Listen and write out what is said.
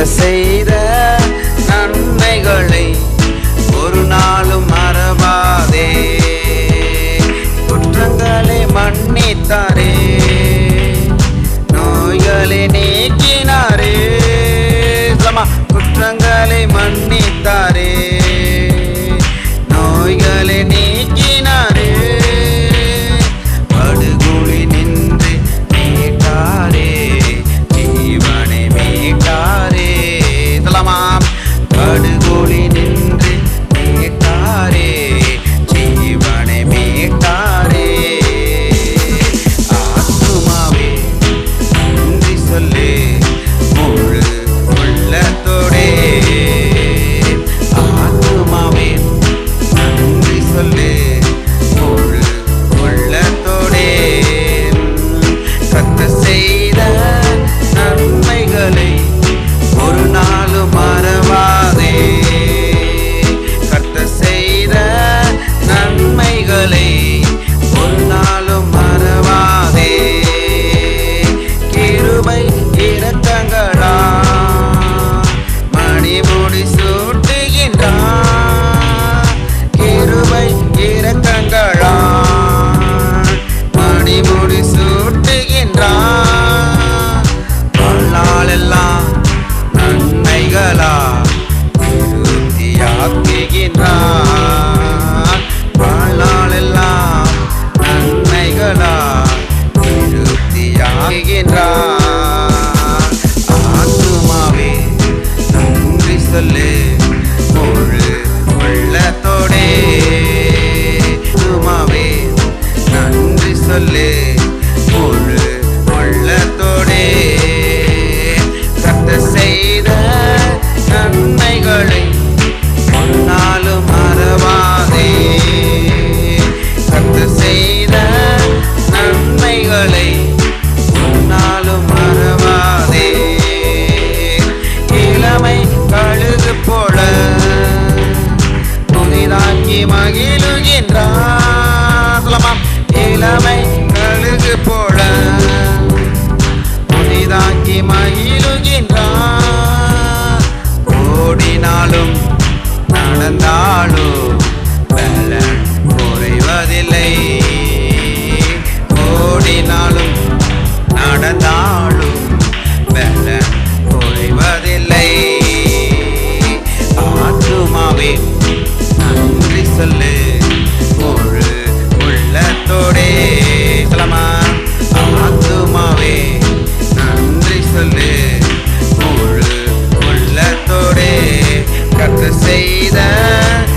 I say that நின்றான் ஆத்துமாவே நன்றி சொல்லு. முழு உள்ளத்தோடே ஆத்துமாவே நன்றி சொல்லு. முழு நன்மைகளை vida.